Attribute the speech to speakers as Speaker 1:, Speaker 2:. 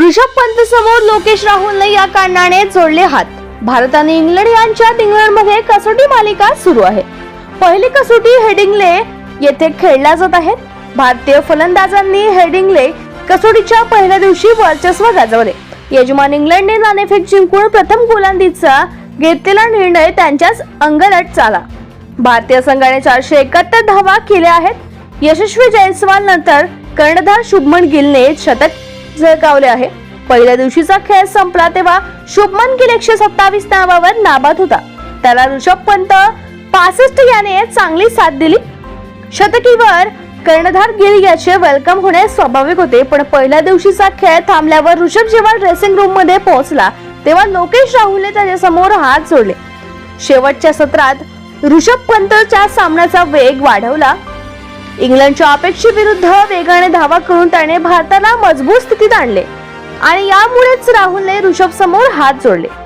Speaker 1: ऋषभ पंत समोर लोकेश राहुलने या कारणाने जोडले हात. भारत आणि इंग्लंड यांच्यात इंग्लंडमध्ये कसोटी मालिका सुरू आहे. पहिली कसोटी हेडिंगले येथे खेळल्या जात आहेत. भारतीय फलंदाजांनी हेडिंगले कसोटीच्या पहिल्या दिवशी वर्चस्व गाजवले. यजमान इंग्लंडने नाणेफेक जिंकून प्रथम गोलंदाजीचा घेतलेला निर्णय त्यांच्याच अंगलट चाला भारतीय संघाने चारशे एकाहत्तर धावा केल्या आहेत. यशस्वी जयस्वाल नंतर कर्णधार शुभमन गिलने शतक झळकावले आहे. पहिल्या दिवशीचा खेळ संपला तेव्हा शुभमन गिल एकशे सत्तावीस धावावर नाबाद होता. त्याला ऋषभ पंत पासष्ट याने चांगली साथ दिली. शतकीवर कर्णधार गिल याचे वेलकम होणे स्वाभाविक होते पण पहिल्या दिवशीचा खेळ थांबल्यावर ऋषभ जेव्हा ड्रेसिंग रूममध्ये पोहोचला तेव्हा लोकेश राहुलने त्याच्यासमोर हात जोडले. शेवटच्या सत्रात ऋषभ पंतच्या सामन्याचा वेग वाढवला. इंग्लंडच्या अपेक्षेविरुद्ध वेगाने धावा करून त्याने भारताला मजबूत स्थितीत आणले. आणि यामुळेच राहुलने ऋषभ समोर हात जोडले.